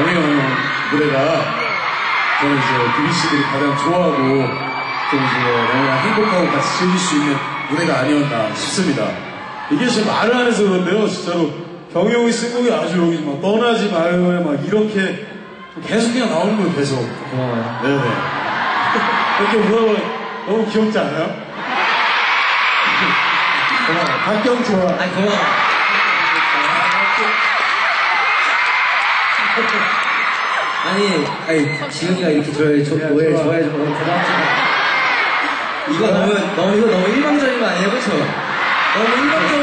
정혜영 노래가 저는 이제 BBC들이 가장 좋아하고 또 이제 너무나 행복하고 같이 즐길 수 있는 노래가 아니었나 싶습니다. 이게 지금 말을 안 해서 그런데요, 진짜로 경영이 쓴 곡이 아주 여기 막 떠나지 마요에 막 이렇게 계속 그냥 나오는 거예요, 계속. 고마워요. 네네. 이렇게 물어보면 너무 귀엽지 않아요? 고마워. 박경 좋아. 아니, 고마워. 아니, 아니, 지훈이가 이렇게 저의 저, 노래 좋아해 줘서 너무 고맙지만. 이거 너무, 너무, 이거 너무 일방적인 거 아니에요? 그쵸? 너무 일방적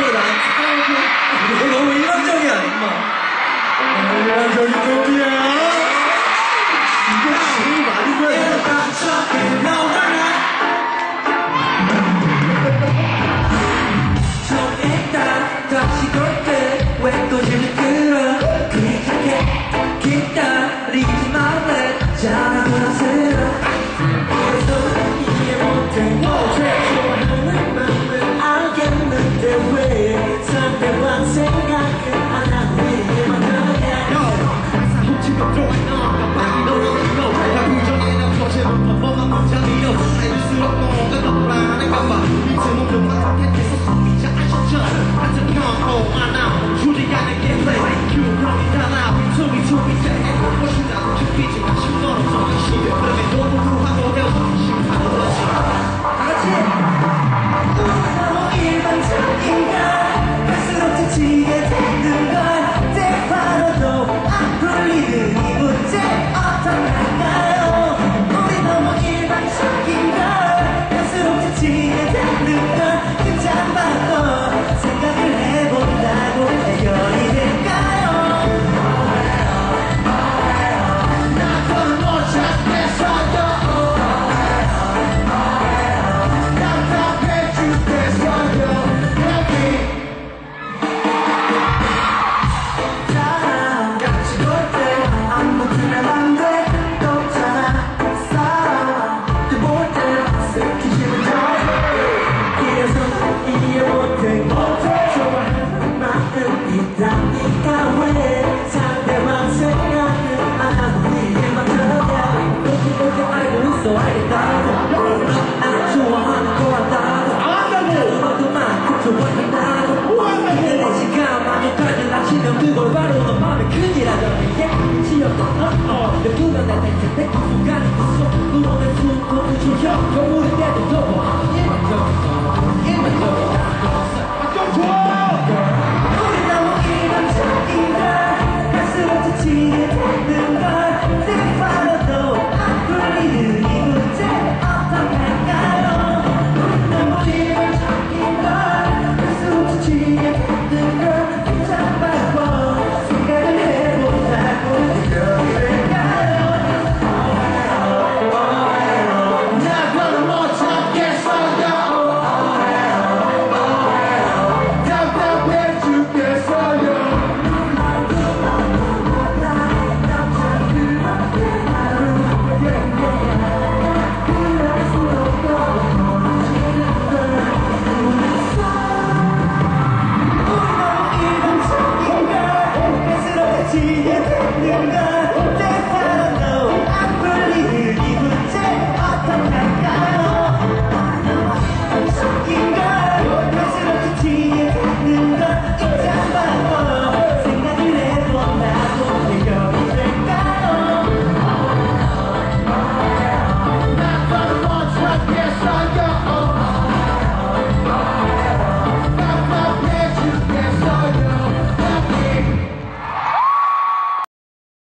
그걸 바로 너 맘에 큰일 하잖아 이게 지었던 어어 누구가 날 택했대